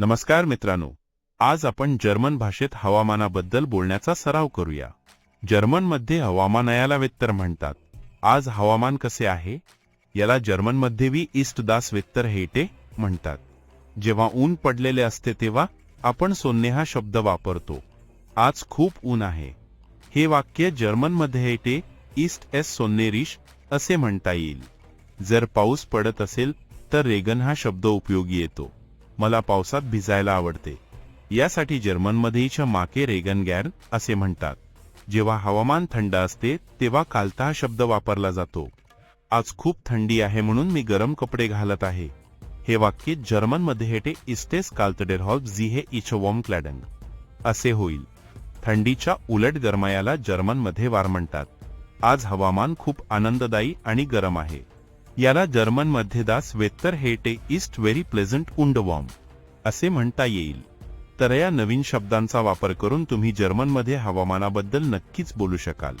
नमस्कार मित्रांनो आज आपण जर्मन भाषेत हवामानाबद्दल बोलण्याचा सराव करूया. जर्मनमध्ये हवामानयाला वेत्तर म्हणतात. आज हवामान कसे आहे? याला जर्मनमध्ये वी ईस्ट दास वेत्तर हेटे म्हणतात. जेव्हा ऊन पडलेले असते तेव्हा आपण सोन्ने हा शब्द वापरतो. आज खूप ऊन आहे. हे वाक्य जर्मनमध्ये हेटे ईस्ट एस सोन्नेरिश असे म्हणता येईल. जर पाऊस पडत असेल तर रेगन हा शब्द उपयोगी येतो. मला पावसात भिजायला आवडते. यासाठी जर्मनमध्येच्या माके रेगन गॅर असे म्हणतात. जेव्हा हवामान थंड असते तेव्हा कालता हा शब्द वापरला जातो. आज खूप थंडी आहे म्हणून मी गरम कपडे घालत आहे. हे वाक्य जर्मनमध्ये हेटे इस्टेस काल्तडेर हॉल झी हे इच वॉम क्लॅडन असे होईल. थंडीच्या उलट गरमायाला जर्मनमध्ये वार म्हणतात. आज हवामान खूप आनंददायी आणि गरम आहे. याला जर्मनमध्ये दास वेत्तर हेटे ईस्ट व्हेरी प्लेझंट उंडवॉम असे म्हणता येईल. तर या नवीन शब्दांचा वापर करून तुम्ही जर्मनमध्ये हवामानाबद्दल नक्कीच बोलू शकाल.